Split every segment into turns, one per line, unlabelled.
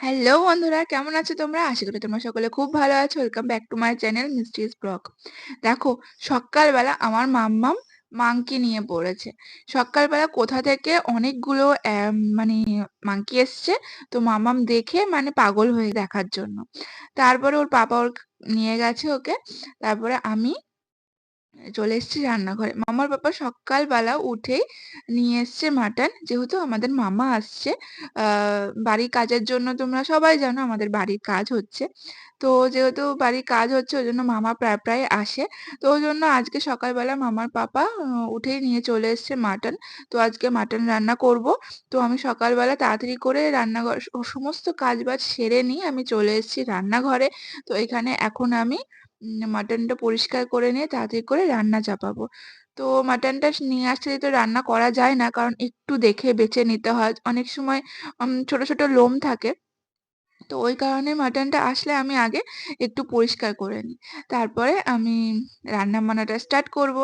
Hello বন্ধুরা, কেমন আছো তোমরা? আশা করি তোমরা সকলে খুব ভালো আছো। Welcome back to my channel mistress blog. দেখো, সকালবেলা আমার মাম্মাম মাংকি নিয়ে পড়েছে। সকালবেলা কোথা থেকে অনেকগুলো মানে মাংকি এসছে। তো মাম্মাম দেখে মানে পাগল হয়ে দেখার জন্য। তারপরে ওর পাপা ওর নিয়ে গেছে ওকে। তারপরে আমি চলে এসেছি রান্নাঘরে। মামার পাপা সকালবেলা উঠেই নিয়ে এসছে মাটন। যেহেতু আমাদের মামা আসছে বাড়ির কাজের জন্য তোমরা সবাই জানো আমাদের বাড়ির কাজ হচ্ছে। তো যেহেতু বাড়ির কাজ হচ্ছে ওই জন্য মামা প্রায়, প্রায় আসে। তো ওই জন্য আজকে সকালবেলা মামার পাপা উঠেই নিয়ে চলে এসছে মাটন। তো আজকে মাটন রান্না করব। তো আমি সকালবেলা তাড়াতাড়ি করে রান্নাঘর সমস্ত কাজবাজ সেরে নিয়ে আমি চলে এসেছি রান্নাঘরে। তো এখানে এখন আমি মাটনটা পরিষ্কার করে নিয়ে তাড়াতাড়ি করে রান্না চাপাবো। তো মাটনটা নিয়ে আসতে তো রান্না করা যায় না। কারণ একটু দেখে বেছে নিতে হয়। অনেক সময় ছোট, ছোট লোম থাকে। তো ওই কারণে মাটনটা আসলে আমি আগে একটু পরিষ্কার করে নিই। তারপরে আমি রান্না-বান্নাটা স্টার্ট করব।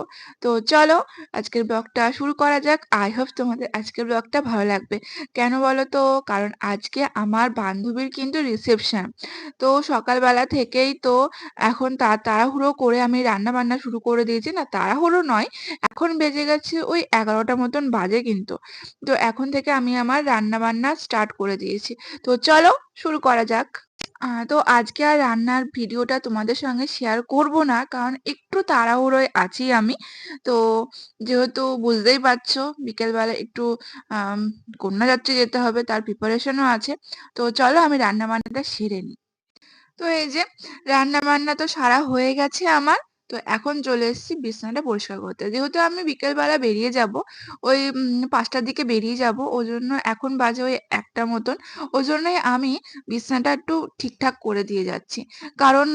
তো চলো আজকের ব্লগটা শুরু করা যাক। আই হোপ তোমাদের আজকের ব্লগটা ভালো লাগবে। কেন বলো তো? কারণ আজকে আমার বান্ধবীর কিন্তু রিসেপশন। তো সকালবেলা থেকেই তো এখন তা তাড়াহুড়ো করে আমি রান্না-বান্না শুরু করে দিয়েছি। না তাড়াহুড়ো নয়, এখন বেজে গেছে ওই ১১টা মতন বাজে কিন্তু। তো এখন থেকে আমি আমার রান্না-বান্না স্টার্ট করে দিয়েছি। তো চলো শুরু করা যাক। তো আজকে আর রান্নার ভিডিওটা তোমাদের সঙ্গে শেয়ার করব না। কারণ একটু তাড়াহুড়োয় আছি আমি। তো যেহেতু বুঝতেই পারছ, বিকেলবেলা একটু কন্যাযাত্রী যেতে হবে, তার প্রিপারেশন ও আছে। তো চলো আমি রান্না-বান্নাটা সেরে নিই। তো এই যে, রান্না-বান্না তো সারা হয়ে গেছে আমার। তো এখন চলে এসেছি বিছানাটা পরিষ্কার করতে। যেহেতু আমি বিকেলবেলা বেরিয়ে যাব, ওই পাঁচটার ৫টার দিকে বেরিয়ে যাব। জন্য এখন বাজে ওই একটা মতন। ওই জন্যই আমি বিছানাটা একটু ঠিকঠাক করে দিয়ে যাচ্ছি। কারণ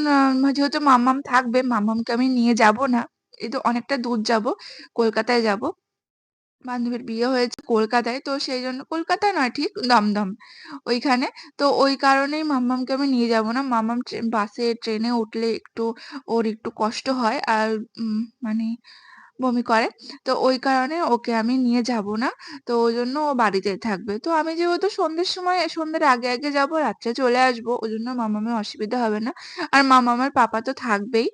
যেহেতু মাম্মাম থাকবে, মাম্মামকে আমি নিয়ে যাব না। এই তো অনেকটা দূর যাব, কলকাতায় যাব। বান্ধবীর বিয়ে হয়েছে কলকাতায়। তো সেই জন্য কলকাতায় নয় ঠিক দমদম ওইখানে। তো ওই কারণেই মাম্মামকে আমি নিয়ে যাব না। মাম্মাম বাসে, ট্রেনে উঠলে একটু ওর একটু কষ্ট হয়। আর মানে বমি করে। তো ওই কারণে ওকে আমি নিয়ে যাব না। তো ওই জন্য ও বাড়িতে থাকবে। তো আমি যেহেতু সন্ধ্যের সময় সন্ধ্যের আগে, আগে যাব, রাত্রে চলে আসব। ওইজন্য মাম্মামের অসুবিধা হবে না। আর মাম্মামের পাপা তো থাকবেই।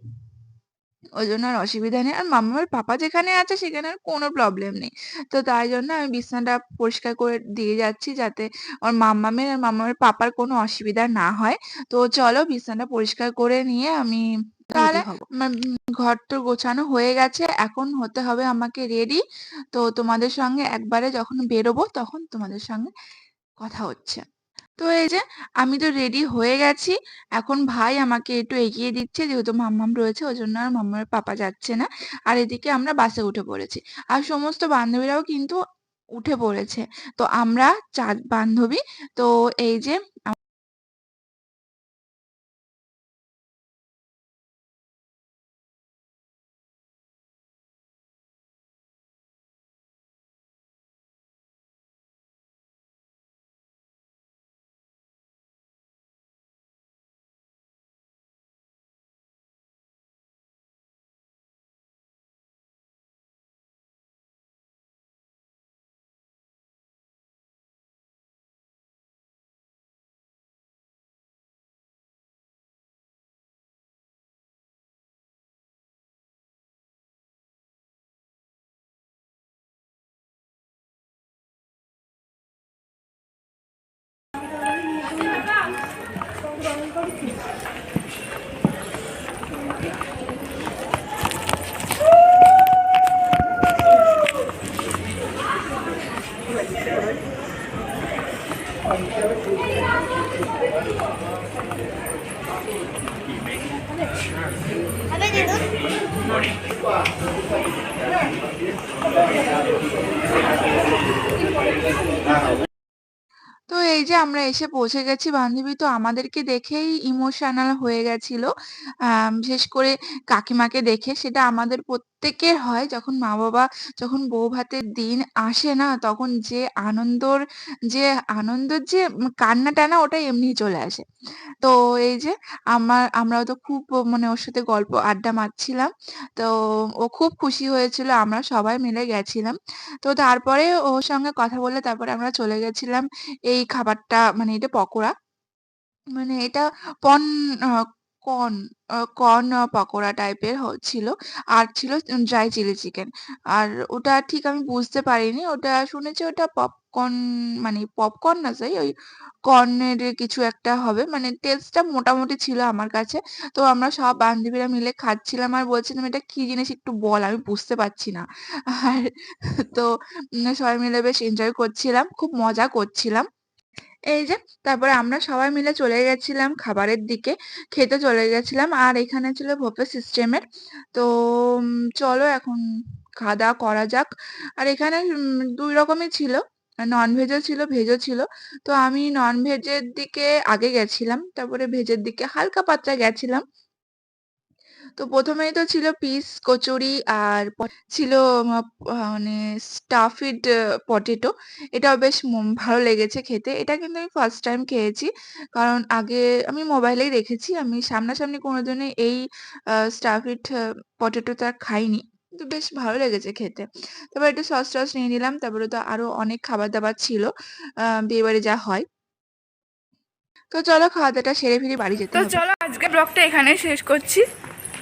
ওইজন্য আর অসুবিধা নেই। আর মাম্মামের পাপা যেখানে আছে সেখানে আর কোনো প্রবলেম নেই। তো তাই জন্য আমি বিছানাটা পরিষ্কার করে দিয়ে যাচ্ছি যাতে ওর মাম্মামের আর মাম্মামের পাপার কোনো অসুবিধা না হয়। তো চলো বিছানাটা পরিষ্কার করে নিয়ে আমি তাহলে উম ঘর-টর গোছানো হয়ে গেছে। এখন হতে হবে আমাকে রেডি। তো তোমাদের সঙ্গে একবারে যখন বেরোবো তখন তোমাদের সঙ্গে কথা হচ্ছে। তো এই যে আমি তো রেডি হয়ে গেছি। এখন ভাই আমাকে একটু এগিয়ে দিচ্ছে, যেহেতু মাম্মাম রয়েছে ওই জন্য আর মাম্মার পাপা যাচ্ছে না। আর এদিকে আমরা বাসে উঠে পড়েছি। আর সমস্ত বান্ধবীরাও কিন্তু উঠে পড়েছে। তো আমরা চার বান্ধবী। তো এই যে তো এই যে আমরা এসে পৌঁছে গেছি, বান্ধবী। তো আমাদেরকে দেখেই ইমোশনাল হয়ে গেছিল। বিশেষ করে কাকিমাকে দেখে। সেটা আমাদের প্রত্যেকের হয় যখন মা-বাবা যখন বউ-ভাতের দিন আসে না, তখন যে আনন্দর, যে আনন্দের যে উম কান্না-টান্না ওটা এমনিই চলে আসে। তো এই যে আমার আমরাও তো খুব মানে ওর সাথে গল্প আড্ডা মারছিলাম। তো ও খুব খুশি হয়েছিল। আমরা সবাই মিলে গেছিলাম। তো তারপরে ওর সঙ্গে কথা বলে তারপরে আমরা চলে গেছিলাম এই খাবারটা মানে এটা পকোড়া। মানে এটা পন কর্ন কর্ন পকোড়া টাইপের ছিল। আর ছিল ড্রাই চিলি চিকেন। আর ওটা ঠিক আমি বুঝতে পারিনি। ওটা শুনেছি ওটা পপকর্ন মানে পপকর্ন না সরি ওই কর্নের কিছু একটা হবে। মানে টেস্টটা মোটামুটি ছিল আমার কাছে। তো আমরা সব বান্ধবীরা মিলে খাচ্ছিলাম আর বলছিলাম, "এটা কি জিনিস একটু বল আমি বুঝতে পারছি না।" আর তো সবাই মিলে বেশ এনজয় করছিলাম। খুব মজা করছিলাম। এই যে তারপরে আমরা সবাই মিলে চলে গেছিলাম খাবারের দিকে। খেতে চলে গেছিলাম। আর এখানে ছিল ভোপে সিস্টেমের। তো চলো এখন খাওয়া-দাওয়া করা যাক। আর এখানে দুই রকমই ছিল। ননভেজও ছিল, ভেজও ছিল। তো আমি নন ভেজের দিকে আগে গেছিলাম। তারপরে ভেজের দিকে হালকা পাতলা গেছিলাম। তো ১ম এই তো ছিল পিস কচুরি আর ছিল মানে স্টাফিড পটেটো। এটাও বেশ ভালো লেগেছে খেতে। এটা কিন্তু আমি ফার্স্ট টাইম খেয়েছি। কারণ আগে আমি মোবাইলেই দেখেছি। আমি সামনাসামনি কোনোদিনই এই স্টাফিড পটেটোটা খাইনি। তো বেশ ভালো লেগেছে খেতে। তারপর একটু সস-টস নিয়ে নিলাম। তারপরে তো আরও অনেক খাবার-দাবার ছিল। আ বিয়েবাড়ি যা হয়। তো চলো খাওয়া-দাওয়াটা সেরে ফিরে বাড়ি যেতে
তো চলো আজকে ব্লগটা এখানে শেষ করছি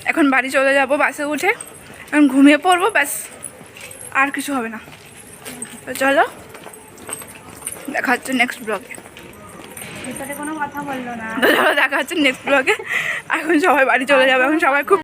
এখন বাড়ি চলে যাব বাসে উঠে। এখন ঘুমিয়ে পড়ব ব্যাস আর কিছু হবে না। তো চলো দেখা হচ্ছে নেক্সট ব্লগে
কোনো কথা বলল না।
তো চলো দেখা হচ্ছে নেক্সট ব্লগে এখন সবাই বাড়ি চলে যাবে এখন সবাই খুব